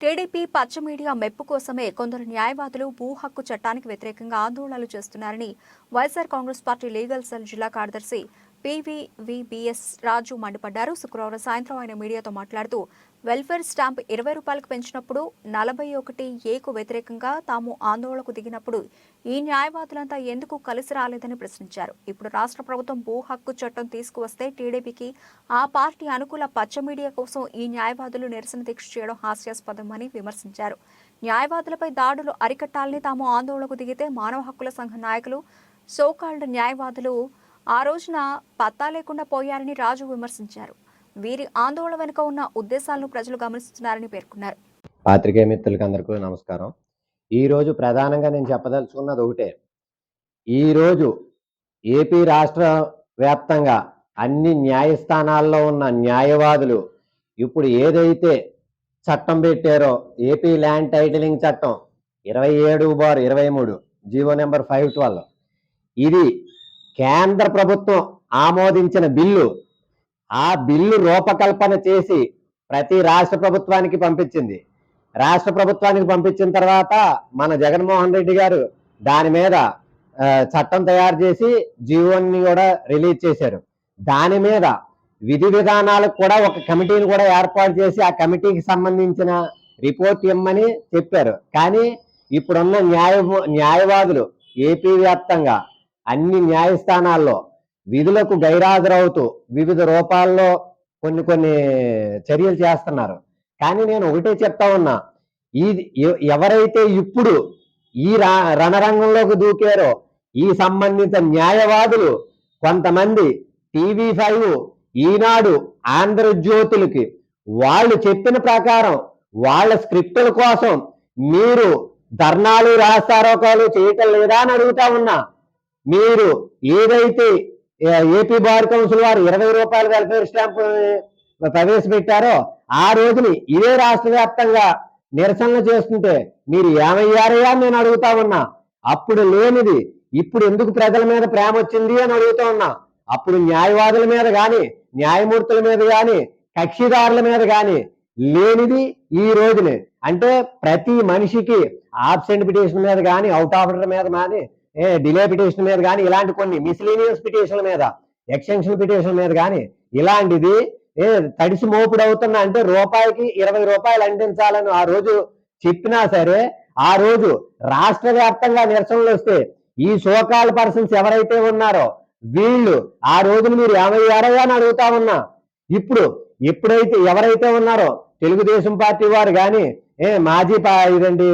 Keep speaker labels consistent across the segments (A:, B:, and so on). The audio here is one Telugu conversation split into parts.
A: టీడీపీ పచ్చ మీడియా మెప్పు కోసమే కొందరు న్యాయవాదులు భూ హక్కు చట్టానికి వ్యతిరేకంగా ఆందోళనలు చేస్తున్నారని YSR Congress party legal cell జిల్లా కార్యదర్శి పీవీవీబీఎస్ రాజు మండిపడ్డారు. శుక్రవారం సాయంత్రం ఆయన మీడియాతో మాట్లాడుతూ వెల్ఫేర్ స్టాంప్ ఇరవై రూపాయలకు పెంచినప్పుడు నలభై ఒకటి ఏకు వ్యతిరేకంగా తాము ఆందోళనకు దిగినప్పుడు ఈ న్యాయవాదులంతా ఎందుకు కలిసి రాలేదని ప్రశ్నించారు. ఇప్పుడు రాష్ట్ర ప్రభుత్వం భూ హక్కు చట్టం తీసుకువస్తే టీడీపీకి ఆ పార్టీ అనుకూల పచ్చ మీడియా కోసం ఈ న్యాయవాదులు నిరసన దీక్ష చేయడం హాస్యాస్పదమని విమర్శించారు. న్యాయవాదులపై దాడులు అరికట్టాలని తాము ఆందోళనకు దిగితే మానవ హక్కుల సంఘ నాయకులు సోకాల్డ్ న్యాయవాదులు ఆ రోజున పత్తా లేకుండా పోయారని రాజు విమర్శించారు. వీరి ఆందోళన వెనుక ఉన్న ఉద్దేశాలను ప్రజలు గమనిస్తున్నారని పేర్కొన్నారు.
B: పాత్రికేయ మిత్రులకి అందరికీ నమస్కారం. ఈరోజు ప్రధానంగా నేను చెప్పదలుచుకున్నది ఒకటే. ఈరోజు ఏపీ రాష్ట్ర వ్యాప్తంగా అన్ని న్యాయస్థానాల్లో ఉన్న న్యాయవాదులు ఇప్పుడు ఏదైతే చట్టం పెట్టారో ఏపీ ల్యాండ్ టైటిలింగ్ చట్టం ఇరవై ఏడు బార్ ఇరవై మూడు జీవో నెంబర్ ఫైవ్ ట్వెల్వ్. ఇది కేంద్ర ప్రభుత్వం ఆమోదించిన బిల్లు ఆ బిల్లు రూపకల్పన చేసి ప్రతి రాష్ట్ర ప్రభుత్వానికి పంపించింది. రాష్ట్ర ప్రభుత్వానికి పంపించిన తర్వాత మన జగన్మోహన్ రెడ్డి గారు దాని మీద చట్టం తయారు చేసి జీవోని కూడా రిలీజ్ చేశారు. దాని మీద విధి విధానాలకు కూడా ఒక కమిటీని కూడా ఏర్పాటు చేసి ఆ కమిటీకి సంబంధించిన రిపోర్ట్ ఇమ్మని చెప్పారు. కానీ ఇప్పుడున్న న్యాయ న్యాయవాదులు ఏపీ వ్యాప్తంగా అన్ని న్యాయస్థానాల్లో విధులకు గైరాజరవుతూ వివిధ రూపాల్లో కొన్ని కొన్ని చర్యలు చేస్తున్నారు. కానీ నేను ఒకటే చెప్తా ఉన్నా ఈ ఎవరైతే ఇప్పుడు ఈ రణరంగంలోకి దూకారో ఈ సంబంధిత న్యాయవాదులు కొంతమంది టీవీ ఫైవ్ ఈనాడు ఆంధ్రజ్యోతులకి వాళ్ళు చెప్పిన ప్రకారం వాళ్ళ స్క్రిప్టుల కోసం మీరు ధర్నాలు రాస్తారోకాలు చేయటం లేదా అని అడుగుతా ఉన్నా. మీరు ఏదైతే ఏపీ బార్ కౌన్సిల్ వారు ఇరవై రూపాయల వెల్ఫేర్ స్టాంప్ ప్రవేశపెట్టారో ఆ రోజుని ఇదే రాష్ట్ర వ్యాప్తంగా నిరసనలు చేస్తుంటే మీరు ఏమయ్యారయ్యా నేను అడుగుతా ఉన్నా. అప్పుడు లేనిది ఇప్పుడు ఎందుకు ప్రజల మీద ప్రేమ వచ్చింది అని అడుగుతా ఉన్నా. అప్పుడు న్యాయవాదుల మీద గాని న్యాయమూర్తుల మీద గాని కక్షిదారుల మీద గాని లేనిది ఈ రోజునే. అంటే ప్రతి మనిషికి ఆబ్సెంట్ పిటిషన్ మీద కానీ అవుట్ ఆర్డర్ మీద కానీ ఏ డిలే పిటిషన్ మీద కానీ ఇలాంటి కొన్ని మిస్లీనియస్ పిటిషన్ల మీద ఎక్స్టెన్షన్ పిటిషన్ మీద కానీ ఇలాంటిది ఏ తడిసి మోపుడు అవుతున్నా అంటే రూపాయికి ఇరవై రూపాయలు అందించాలని ఆ రోజు చెప్పినా సరే ఆ రోజు రాష్ట్ర వ్యాప్తంగా నిరసనలు వస్తే ఈ సోకాల్ పర్సన్స్ ఎవరైతే ఉన్నారో వీళ్ళు ఆ రోజున మీరు ఏమయ్యారో అని అడుగుతా ఉన్నా. ఇప్పుడు ఎప్పుడైతే ఎవరైతే ఉన్నారో తెలుగుదేశం పార్టీ వారు కానీ ఏ మాజీ ఇదండి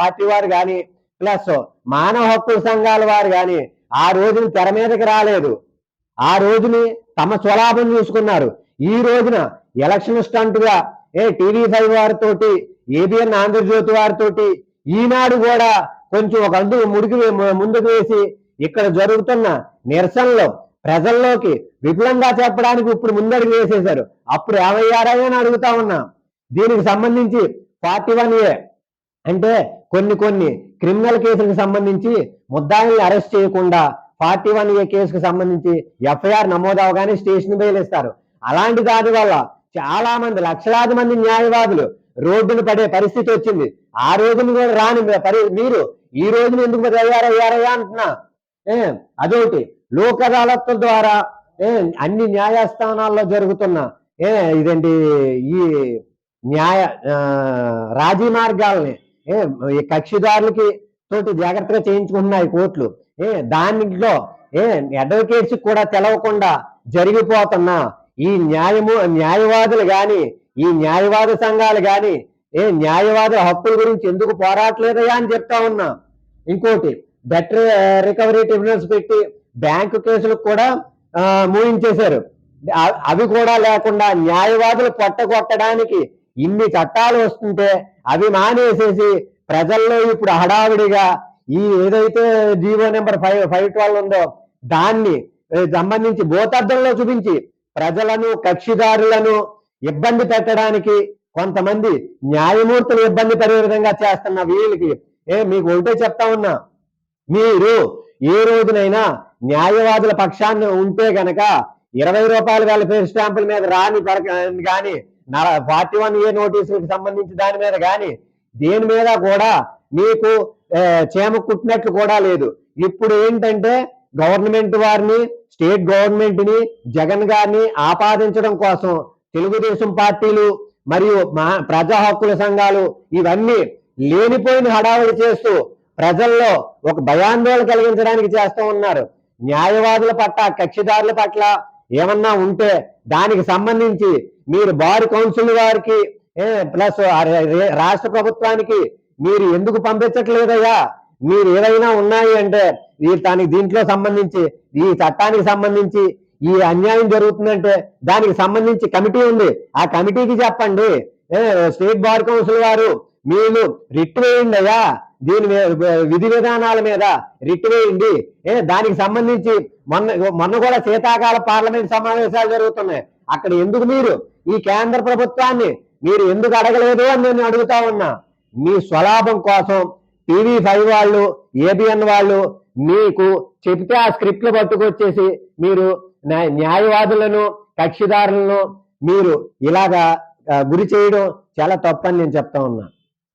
B: పార్టీ వారు కానీ ప్లస్ మానవ హక్కుల సంఘాల వారు కానీ ఆ రోజున తెర మీదకి రాలేదు. ఆ రోజుని తమ స్వలాభం చూసుకున్నారు. ఈ రోజున ఎలక్షన్ స్టంట్గా ఏ టీవీ ఫైవ్ వారితోటి ఏబిఎన్ ఆంధ్రజ్యోతి వారితోటి ఈనాడు కూడా కొంచెం ఒక అందు ముడికి ముందుకు వేసి ఇక్కడ జరుగుతున్న నిరసనలో ప్రజల్లోకి విపులంగా చెప్పడానికి ఇప్పుడు ముందడుగు వేసేశారు. అప్పుడు ఏమయ్యారా అని అడుగుతా ఉన్నా. దీనికి సంబంధించి ఫార్టీ వన్ ఏ అంటే కొన్ని కొన్ని క్రిమినల్ కేసులకు సంబంధించి ముద్దాయిల్ని అరెస్ట్ చేయకుండా ఫార్టీ వన్ ఏ కేసుకు సంబంధించి ఎఫ్ఐఆర్ నమోదు అవగానే స్టేషన్ బెయిల్ ఇస్తారు అలాంటి దాని వల్ల చాలా మంది లక్షలాది మంది న్యాయవాదులు రోడ్డును పడే పరిస్థితి వచ్చింది. ఆ రోజును కూడా రాని పరి మీరు ఈ రోజున ఎందుకు తయారయ్యారయ్యా అంటున్నా. ఏ అదొకటి. లోక్ అదాలత్ల ద్వారా ఏ అన్ని న్యాయస్థానాల్లో జరుగుతున్న ఏ ఇదండి ఈ న్యాయ రాజీ మార్గాల్ని ఏ ఈ కక్షిదారులకి తోటి జాగ్రత్తగా చేయించుకుంటున్నాయి కోర్టులు ఏ దానిలో ఏ అడ్వకేట్స్ కూడా తెలవకుండా జరిగిపోతున్న ఈ న్యాయము న్యాయవాదులు గాని ఈ న్యాయవాద సంఘాలు గాని ఏ న్యాయవాదుల హక్కుల గురించి ఎందుకు పోరాటలేదయా అని చెప్తా ఉన్నా. ఇంకోటి బెటర్ రికవరీ ట్రిబ్యునల్స్ పెట్టి బ్యాంకు కేసులకు కూడా మూయించేశారు. అవి కూడా లేకుండా న్యాయవాదులు పొట్టగొట్టడానికి ఇన్ని చట్టాలు వస్తుంటే అవి మానేసేసి ప్రజల్లో ఇప్పుడు హడావిడిగా ఈ ఏదైతే GO number five five twelve ఉందో దాన్ని సంబంధించి భూతార్థంలో చూపించి ప్రజలను కక్షిదారులను ఇబ్బంది పెట్టడానికి కొంతమంది న్యాయమూర్తులు ఇబ్బంది పడే విధంగా చేస్తున్న వీళ్ళకి ఏ మీకు ఒకటే చెప్తా ఉన్నా మీరు ఏ రోజునైనా న్యాయవాదుల పక్షాన్ని ఉంటే గనక ఇరవై రూపాయలు వేల పేరు స్టాంపుల మీద రాని పరక కానీ ఫార్టీ వన్ ఏ నోటీసులకు సంబంధించి దాని మీద కానీ దేని మీద కూడా మీకు చేమ కుట్టినట్లు కూడా లేదు. ఇప్పుడు ఏంటంటే గవర్నమెంట్ వారిని స్టేట్ గవర్నమెంట్ని జగన్ గారిని ఆపాదించడం కోసం తెలుగుదేశం పార్టీలు మరియు మా ప్రజా హక్కుల సంఘాలు ఇవన్నీ లేనిపోయిన హడావుడి చేస్తూ ప్రజల్లో ఒక భయాందోళన కలిగించడానికి చేస్తూ ఉన్నారు. న్యాయవాదుల పట్ల కక్షిదారుల పట్ల ఏమన్నా ఉంటే దానికి సంబంధించి మీరు బార్ కౌన్సిల్ వారికి ప్లస్ రాష్ట్ర ప్రభుత్వానికి మీరు ఎందుకు పంపించట్లేదయ్యా? మీరు ఏదైనా ఉన్నాయి అంటే ఈ దానికి దీంట్లో సంబంధించి ఈ చట్టానికి సంబంధించి ఈ అన్యాయం జరుగుతుందంటే దానికి సంబంధించి కమిటీ ఉంది. ఆ కమిటీకి చెప్పండి. స్టేట్ బార్ కౌన్సిల్ వారు మీరు రిట్ వేయండి అయ్యా. దీని మీద విధి విధానాల మీద రిట్ వేయండి ఏ దానికి సంబంధించి మొన్న మొన్న కూడా శీతాకాల పార్లమెంట్ సమావేశాలు జరుగుతున్నాయి. అక్కడ ఎందుకు మీరు ఈ కేంద్ర ప్రభుత్వాన్ని మీరు ఎందుకు అడగలేదు అని నేను అడుగుతా ఉన్నా. మీ స్వలాభం కోసం టీవీ ఫైవ్ వాళ్ళు ఏబిఎన్ వాళ్ళు మీకు చెప్తే ఆ స్క్రిప్ట్లు పట్టుకొచ్చేసి మీరు న్యాయ- న్యాయవాదులను కక్షిదారులను మీరు ఇలాగా గురి చేయడం చాలా తప్పని నేను చెప్తా ఉన్నా.